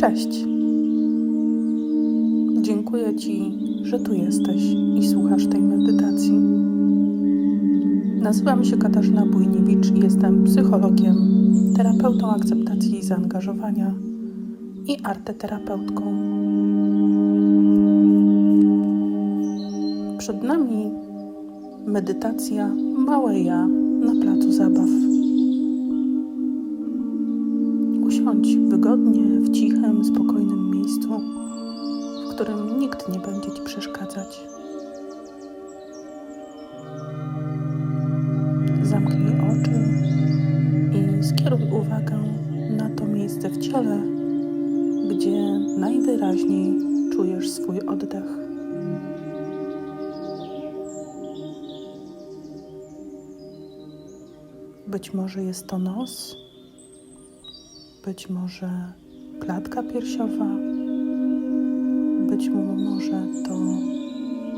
Cześć. Dziękuję Ci, że tu jesteś i słuchasz tej medytacji. Nazywam się Katarzyna Bujniewicz i jestem psychologiem, terapeutą akceptacji i zaangażowania i arteterapeutką. Przed nami medytacja Małe Ja na placu zabaw. Którym nikt nie będzie Ci przeszkadzać. Zamknij oczy i skieruj uwagę na to miejsce w ciele, gdzie najwyraźniej czujesz swój oddech. Być może jest to nos, być może klatka piersiowa, być może to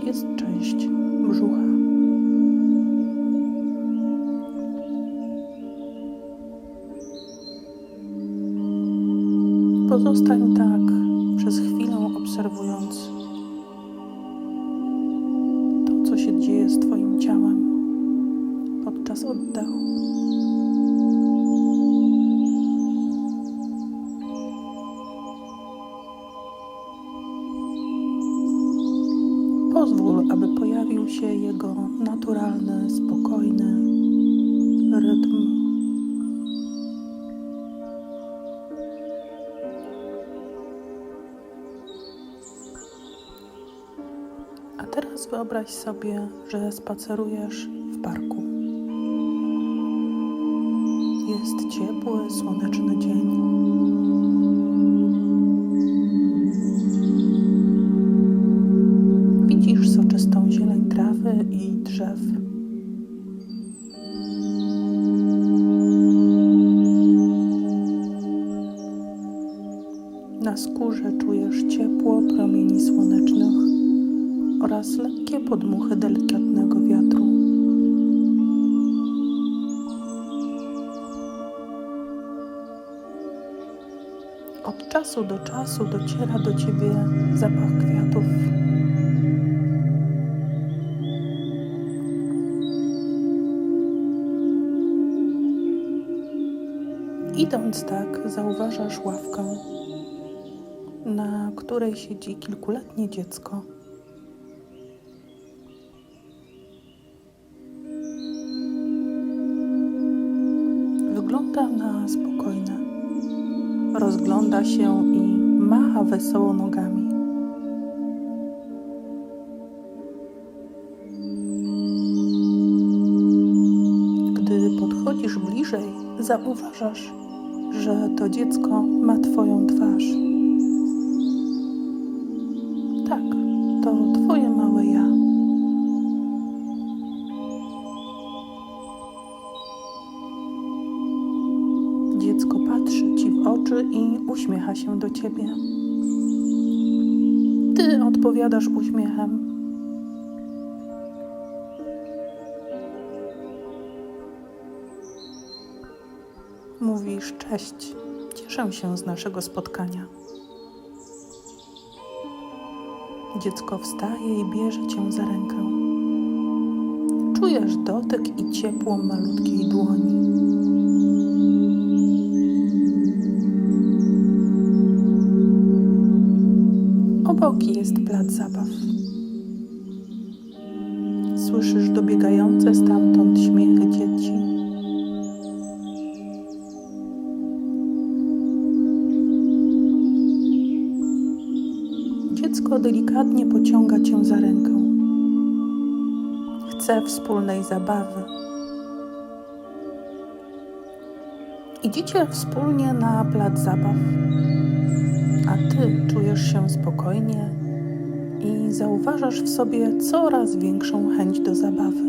jest część brzucha. Pozostań tak przez chwilę, obserwując to, co się dzieje z Twoim ciałem podczas oddechu. Teraz wyobraź sobie, że spacerujesz w parku. Jest ciepły, słoneczny dzień. Widzisz soczystą zieleń trawy i drzew. Na skórze czujesz ciepło promieni słonecznych oraz lekkie podmuchy delikatnego wiatru. Od czasu do czasu dociera do ciebie zapach kwiatów. Idąc tak, zauważasz ławkę, na której siedzi kilkuletnie dziecko. Wygląda na spokojne. Rozgląda się i macha wesoło nogami. Gdy podchodzisz bliżej, zauważasz, że to dziecko ma Twoją twarz. Uśmiecha się do ciebie. Ty odpowiadasz uśmiechem. Mówisz cześć. Cieszę się z naszego spotkania. Dziecko wstaje i bierze cię za rękę. Czujesz dotyk i ciepło malutkiej dłoni. Słyszysz dobiegające stamtąd śmiechy dzieci. Dziecko delikatnie pociąga cię za rękę. Chce wspólnej zabawy. Idziecie wspólnie na plac zabaw a ty czujesz się spokojnie i zauważasz w sobie coraz większą chęć do zabawy.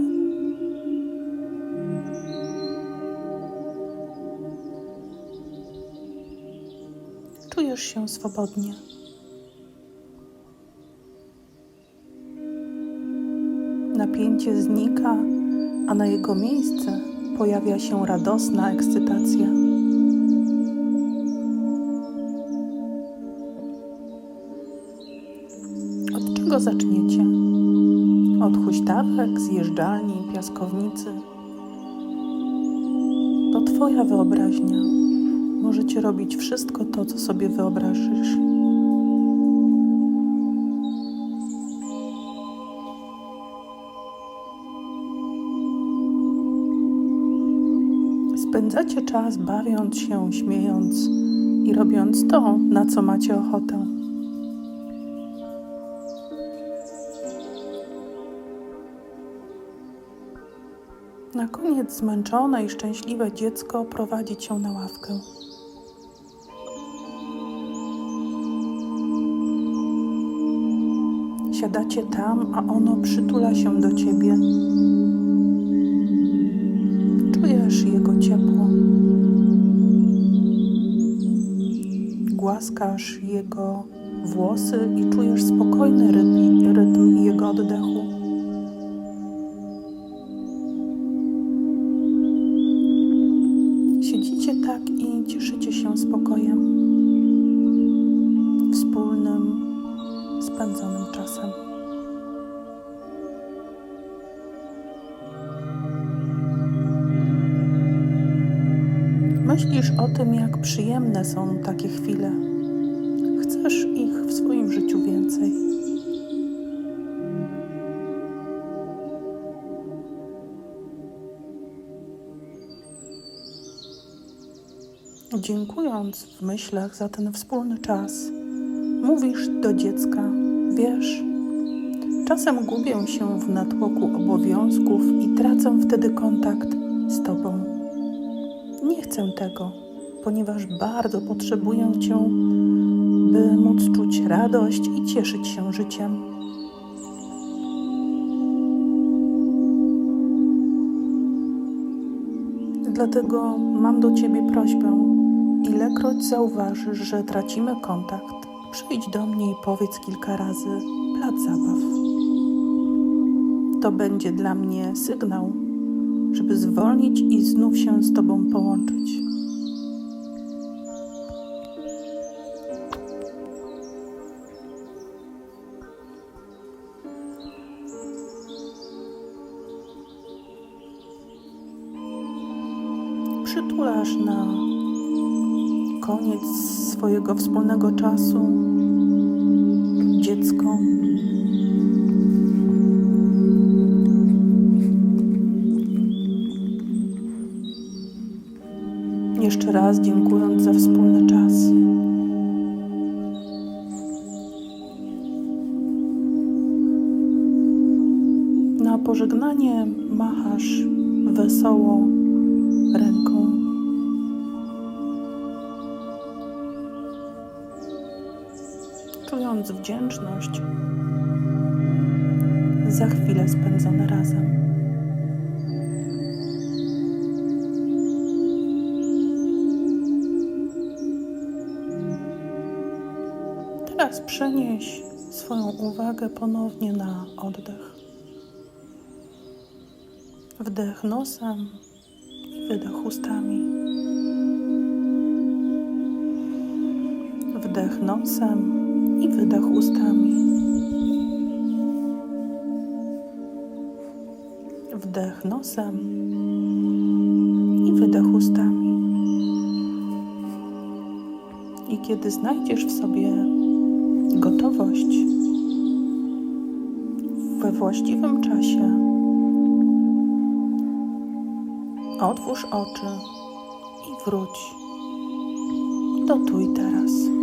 Czujesz się swobodnie. Napięcie znika, a na jego miejsce pojawia się radosna ekscytacja. Czego zaczniecie? Od huśtawek, zjeżdżalni, piaskownicy. To Twoja wyobraźnia. Możecie robić wszystko to, co sobie wyobrażysz. Spędzacie czas bawiąc się, śmiejąc i robiąc to, na co macie ochotę. Na koniec zmęczone i szczęśliwe dziecko prowadzi cię na ławkę. Siadacie tam, a ono przytula się do ciebie. Czujesz jego ciepło. Głaskasz jego włosy i czujesz spokojny rytm, jego oddechu. Siedzicie tak i cieszycie się spokojem, wspólnym, spędzonym czasem. Myślisz o tym, jak przyjemne są takie chwile. Chcesz ich w swoim życiu więcej. Dziękując w myślach za ten wspólny czas, mówisz do dziecka: Wiesz, czasem gubię się w natłoku obowiązków i tracę wtedy kontakt z Tobą. Nie chcę tego, ponieważ bardzo potrzebuję Cię, by móc czuć radość i cieszyć się życiem. Dlatego mam do Ciebie prośbę. Ilekroć zauważysz, że tracimy kontakt, przyjdź do mnie i powiedz kilka razy plac zabaw. To będzie dla mnie sygnał, żeby zwolnić i znów się z Tobą połączyć. Przytulasz na koniec swojego wspólnego czasu dziecko. Jeszcze raz dziękując za wspólny czas. Na pożegnanie machasz wesoło Czując wdzięczność za chwilę spędzone razem. Teraz przenieś swoją uwagę ponownie na oddech. Wdech nosem i wydech ustami. Wdech nosem i wydech ustami. Wdech nosem i wydech ustami. I kiedy znajdziesz w sobie gotowość we właściwym czasie, otwórz oczy i wróć do tu i teraz.